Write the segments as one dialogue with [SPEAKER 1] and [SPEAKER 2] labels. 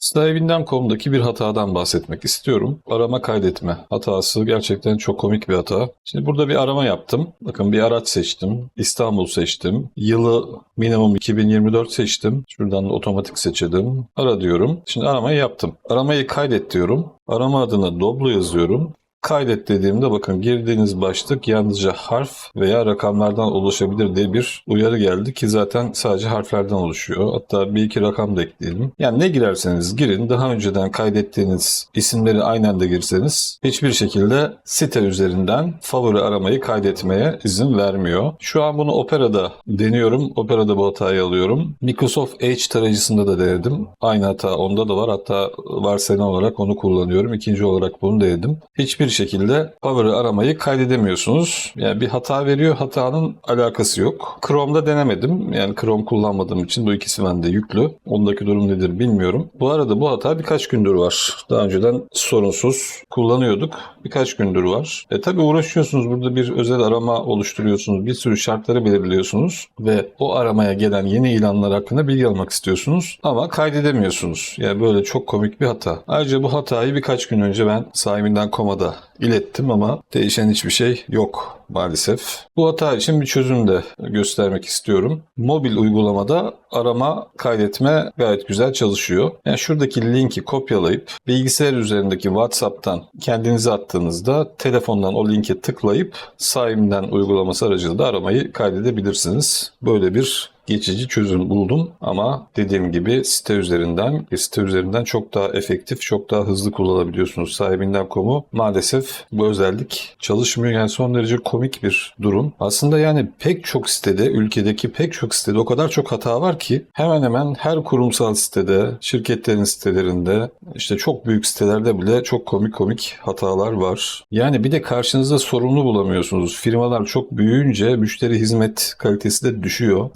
[SPEAKER 1] Sahibinden komdaki bir hatadan bahsetmek istiyorum. Arama kaydetme hatası gerçekten çok komik bir hata. Şimdi burada bir arama yaptım. Bakın bir araç seçtim. İstanbul seçtim. Yılı minimum 2024 seçtim. Şuradan da otomatik seçelim. Ara diyorum. Şimdi aramayı yaptım. Aramayı kaydet diyorum. Arama adına Doblo yazıyorum. Kaydet dediğimde bakın girdiğiniz başlık yalnızca harf veya rakamlardan oluşabilir diye bir uyarı geldi ki zaten sadece harflerden oluşuyor. Hatta bir iki rakam da ekleyelim. Yani ne girerseniz girin daha önceden kaydettiğiniz isimleri aynen de girseniz hiçbir şekilde site üzerinden favori aramayı kaydetmeye izin vermiyor. Şu an bunu Opera'da deniyorum. Opera'da bu hatayı alıyorum. Microsoft Edge tarayıcısında da denedim. Aynı hata onda da var. Hatta varsayılan olarak onu kullanıyorum. İkinci olarak bunu denedim. Hiçbir şekilde favori aramayı kaydedemiyorsunuz. Yani bir hata veriyor. Hatanın alakası yok. Chrome'da denemedim. Yani Chrome kullanmadığım için bu ikisi bende yüklü. Ondaki durum nedir bilmiyorum. Bu arada bu hata birkaç gündür var. Daha önceden sorunsuz kullanıyorduk. Birkaç gündür var. E tabi uğraşıyorsunuz. Burada bir özel arama oluşturuyorsunuz. Bir sürü şartları belirliyorsunuz. Ve o aramaya gelen yeni ilanlar hakkında bilgi almak istiyorsunuz. Ama kaydedemiyorsunuz. Yani böyle çok komik bir hata. Ayrıca bu hatayı birkaç gün önce ben sahibinden komada ilettim ama değişen hiçbir şey yok maalesef. Bu hata için bir çözüm de göstermek istiyorum. Mobil uygulamada arama kaydetme gayet güzel çalışıyor. Yani şuradaki linki kopyalayıp bilgisayar üzerindeki WhatsApp'tan kendinize attığınızda telefondan o linke tıklayıp sahibinden uygulaması aracılığıyla aramayı kaydedebilirsiniz. Böyle bir geçici çözüm buldum ama dediğim gibi site üzerinden site üzerinden çok daha efektif, çok daha hızlı kullanabiliyorsunuz. Sahibinden.com'u maalesef bu özellik çalışmıyor. Yani son derece komik bir durum. Aslında yani pek çok sitede, ülkedeki pek çok sitede o kadar çok hata var ki hemen hemen her kurumsal sitede, şirketlerin sitelerinde, işte çok büyük sitelerde bile çok komik komik hatalar var. Yani bir de karşınızda sorumlu bulamıyorsunuz. Firmalar çok büyüyünce müşteri hizmet kalitesi de düşüyor.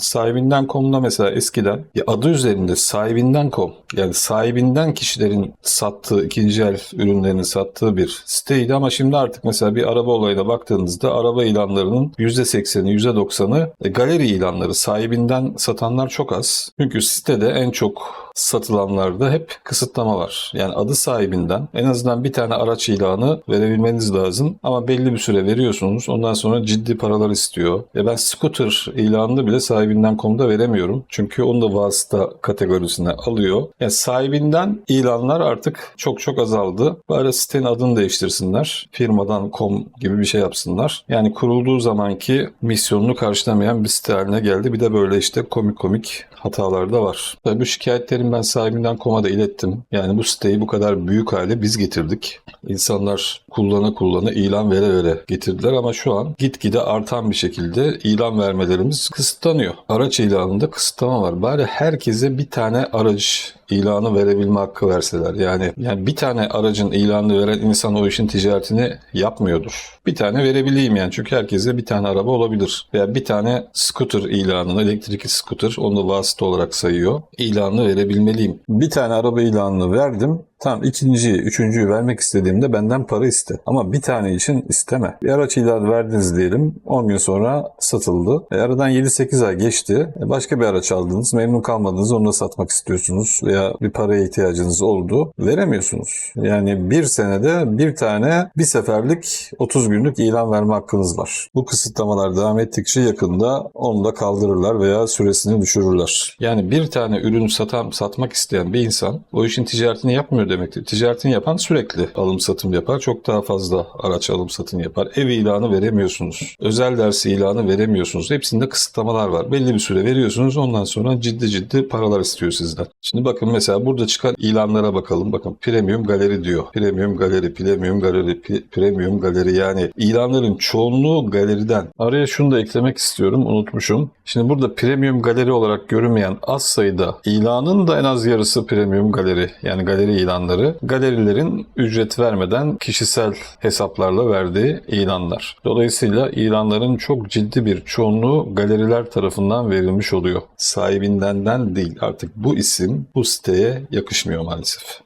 [SPEAKER 1] Sahibinden.com'da mesela eskiden ya adı üzerinde sahibinden.com yani sahibinden kişilerin sattığı ikinci el ürünlerini sattığı bir siteydi ama şimdi artık mesela bir araba olayına baktığınızda araba ilanlarının %80'i %90'ı e, galeri ilanları sahibinden satanlar çok az. Çünkü sitede en çok satılanlarda hep kısıtlama var. Yani adı sahibinden en azından bir tane araç ilanı verebilmeniz lazım ama belli bir süre veriyorsunuz. Ondan sonra ciddi paralar istiyor. Ya ben scooter ilanını bile sahibinden konuda veremiyorum. Çünkü onu da vasıta kategorisine alıyor. Yani sahibinden ilanlar artık çok çok azaldı. Bari sitenin adını değiştirsinler. Firmadan com gibi bir şey yapsınlar. Yani kurulduğu zamanki misyonunu karşılamayan bir site haline geldi. Bir de böyle işte komik komik hatalar da var. Tabii bu şikayetlerimi ben sahibinden komada ilettim. Yani bu siteyi bu kadar büyük hale biz getirdik. İnsanlar kullana kullana ilan vere vere getirdiler ama şu an gitgide artan bir şekilde ilan vermelerimiz kısıtlanıyor. Araç ilanında kısıtlama var. Bari herkese bir tane araç ilanı verebilme hakkı verseler. Yani yani bir tane aracın ilanını veren insan o işin ticaretini yapmıyordur. Bir tane verebileyim yani çünkü herkese bir tane araba olabilir. Veya bir tane scooter ilanını, elektrikli scooter onu da vasıta olarak sayıyor. İlanını verebilmeliyim. Bir tane araba ilanını verdim. Tamam ikinciyi, üçüncüyü vermek istediğimde benden para iste. Ama bir tane için isteme. Bir araç ilanı verdiniz diyelim. 10 gün sonra satıldı. E, aradan 7-8 ay geçti. E, başka bir araç aldınız. Memnun kalmadınız. Onu da satmak istiyorsunuz. Veya bir paraya ihtiyacınız oldu. Veremiyorsunuz. Yani bir senede bir tane bir seferlik 30 günlük ilan verme hakkınız var. Bu kısıtlamalar devam ettikçe yakında onu da kaldırırlar veya süresini düşürürler. Yani bir tane ürün satan, satmak isteyen bir insan o işin ticaretini yapmıyor demektir. Ticaretini yapan sürekli alım satım yapar. Çok daha fazla araç alım satım yapar. Ev ilanı veremiyorsunuz. Özel dersi ilanı veremiyorsunuz. Hepsinde kısıtlamalar var. Belli bir süre veriyorsunuz. Ondan sonra ciddi ciddi paralar istiyor sizden. Şimdi bakın mesela burada çıkan ilanlara bakalım. Bakın premium galeri diyor. Premium galeri, premium galeri, premium galeri yani ilanların çoğunluğu galeriden. Araya şunu da eklemek istiyorum. Unutmuşum. Şimdi burada premium galeri olarak görünmeyen az sayıda ilanın da en az yarısı premium galeri. Yani galeri ilanları. Galerilerin ücret vermeden kişisel hesaplarla verdiği ilanlar. Dolayısıyla ilanların çok ciddi bir çoğunluğu galeriler tarafından verilmiş oluyor. Sahibindenden değil. Artık bu isim bu siteye yakışmıyor maalesef.